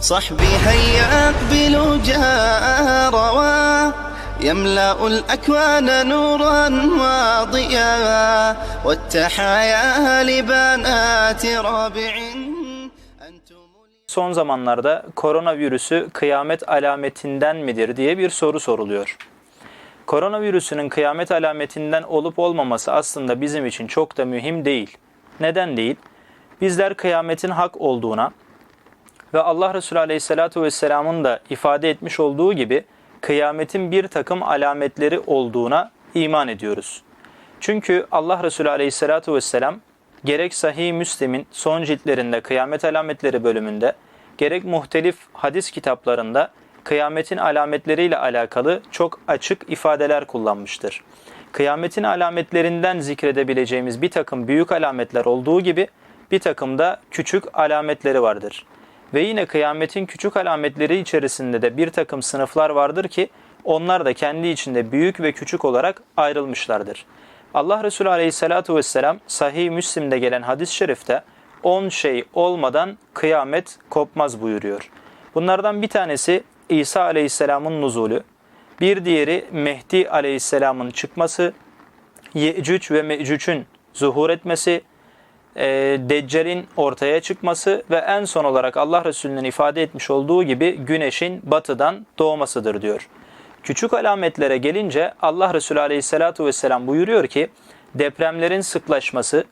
صحبي هيا أقبلوا جاء روا يملأ الأكوان نورا وضياء والتحايا لبنات رابع أنتم Son zamanlarda koronavirüsü kıyamet alametinden midir diye bir soru soruluyor. Koronavirüsünün kıyamet alametinden olup olmaması aslında bizim için çok da mühim değil. Neden değil? Bizler kıyametin hak olduğuna ve Allah Resulü Aleyhisselatü Vesselam'ın da ifade etmiş olduğu gibi kıyametin bir takım alametleri olduğuna iman ediyoruz. Çünkü Allah Resulü Aleyhisselatü Vesselam gerek Sahih Müslim'in son ciltlerinde kıyamet alametleri bölümünde gerek muhtelif hadis kitaplarında kıyametin alametleriyle alakalı çok açık ifadeler kullanmıştır. Kıyametin alametlerinden zikredebileceğimiz bir takım büyük alametler olduğu gibi bir takım da küçük alametleri vardır. Ve yine kıyametin küçük alametleri içerisinde de bir takım sınıflar vardır ki onlar da kendi içinde büyük ve küçük olarak ayrılmışlardır. Allah Resulü Aleyhisselatü Vesselam Sahih Müslim'de gelen hadis-i şerifte 10 şey olmadan kıyamet kopmaz buyuruyor. Bunlardan bir tanesi İsa Aleyhisselam'ın nuzulü, bir diğeri Mehdi Aleyhisselam'ın çıkması, Yecüc ve Mecüc'ün zuhur etmesi, e, Deccal'in ortaya çıkması ve en son olarak Allah Resulü'nün ifade etmiş olduğu gibi güneşin batıdan doğmasıdır diyor. Küçük alametlere gelince Allah Resulü Aleyhisselatü Vesselam buyuruyor ki depremlerin sıklaşması,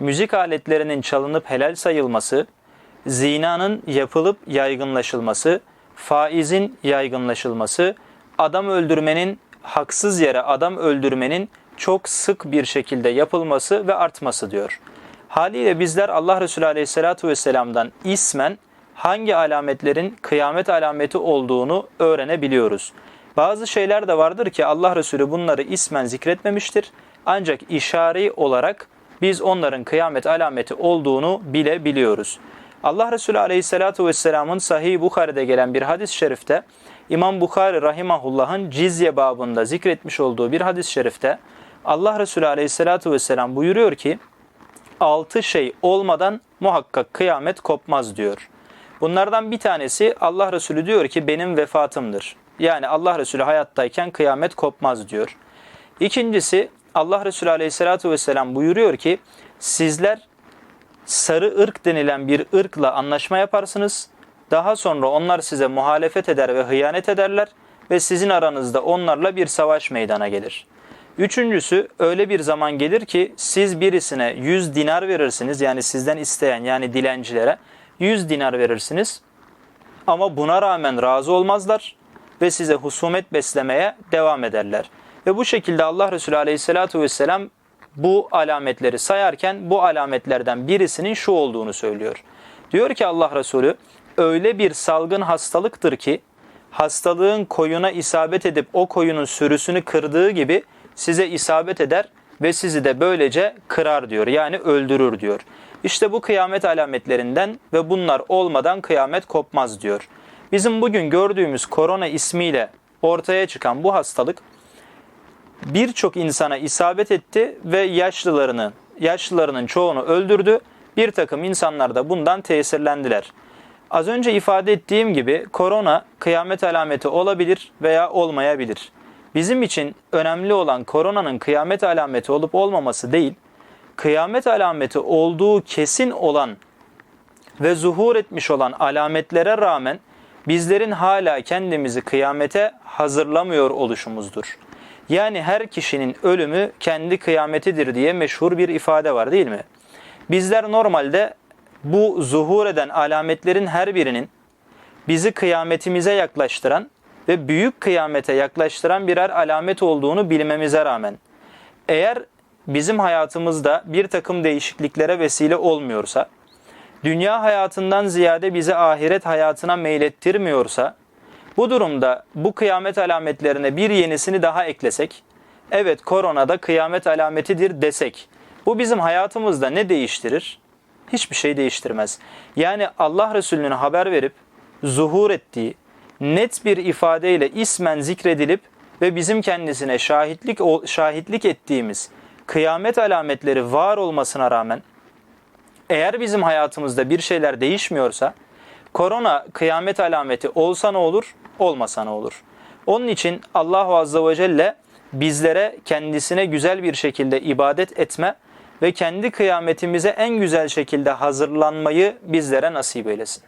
müzik aletlerinin çalınıp helal sayılması, zinanın yapılıp yaygınlaşılması, faizin yaygınlaşılması, adam öldürmenin haksız yere adam öldürmenin çok sık bir şekilde yapılması ve artması diyor. Haliyle bizler Allah Resulü Aleyhisselatü Vesselam'dan ismen hangi alametlerin kıyamet alameti olduğunu öğrenebiliyoruz. Bazı şeyler de vardır ki Allah Resulü bunları ismen zikretmemiştir. Ancak işari olarak biz onların kıyamet alameti olduğunu bile biliyoruz. Allah Resulü Aleyhisselatü Vesselam'ın Sahih Bukhari'de gelen bir hadis-i şerifte İmam Bukhari Rahimahullah'ın cizye babında zikretmiş olduğu bir hadis-i şerifte Allah Resulü Aleyhisselatü Vesselam buyuruyor ki altı şey olmadan muhakkak kıyamet kopmaz diyor. Bunlardan bir tanesi Allah Resulü diyor ki benim vefatımdır. Yani Allah Resulü hayattayken kıyamet kopmaz diyor. İkincisi Allah Resulü Aleyhisselatü Vesselam buyuruyor ki sizler sarı ırk denilen bir ırkla anlaşma yaparsınız. Daha sonra onlar size muhalefet eder ve hıyanet ederler ve sizin aranızda onlarla bir savaş meydana gelir. Üçüncüsü öyle bir zaman gelir ki siz birisine 100 dinar verirsiniz yani sizden isteyen yani dilencilere 100 dinar verirsiniz ama buna rağmen razı olmazlar ve size husumet beslemeye devam ederler. Ve bu şekilde Allah Resulü Aleyhisselatü Vesselam bu alametleri sayarken bu alametlerden birisinin şu olduğunu söylüyor. Diyor ki Allah Resulü öyle bir salgın hastalıktır ki hastalığın koyuna isabet edip o koyunun sürüsünü kırdığı gibi size isabet eder ve sizi de böylece kırar diyor. Yani öldürür diyor. İşte bu kıyamet alametlerinden ve bunlar olmadan kıyamet kopmaz diyor. Bizim bugün gördüğümüz korona ismiyle ortaya çıkan bu hastalık birçok insana isabet etti ve yaşlılarını, yaşlılarının çoğunu öldürdü. Bir takım insanlar da bundan tesirlendiler. Az önce ifade ettiğim gibi korona kıyamet alameti olabilir veya olmayabilir. Bizim için önemli olan koronanın kıyamet alameti olup olmaması değil, kıyamet alameti olduğu kesin olan ve zuhur etmiş olan alametlere rağmen bizlerin hala kendimizi kıyamete hazırlamıyor oluşumuzdur. Yani her kişinin ölümü kendi kıyametidir diye meşhur bir ifade var değil mi? Bizler normalde bu zuhur eden alametlerin her birinin bizi kıyametimize yaklaştıran ve büyük kıyamete yaklaştıran birer alamet olduğunu bilmemize rağmen eğer bizim hayatımızda bir takım değişikliklere vesile olmuyorsa, dünya hayatından ziyade bizi ahiret hayatına meylettirmiyorsa, bu durumda bu kıyamet alametlerine bir yenisini daha eklesek, evet korona da kıyamet alametidir desek, bu bizim hayatımızda ne değiştirir? Hiçbir şey değiştirmez. Yani Allah Resulü'nün haber verip zuhur ettiği, net bir ifadeyle ismen zikredilip ve bizim kendisine şahitlik şahitlik ettiğimiz kıyamet alametleri var olmasına rağmen eğer bizim hayatımızda bir şeyler değişmiyorsa Korona kıyamet alameti olsa ne olur, olmasa ne olur? Onun için Allahu Azze ve Celle bizlere kendisine güzel bir şekilde ibadet etme ve kendi kıyametimize en güzel şekilde hazırlanmayı bizlere nasip eylesin.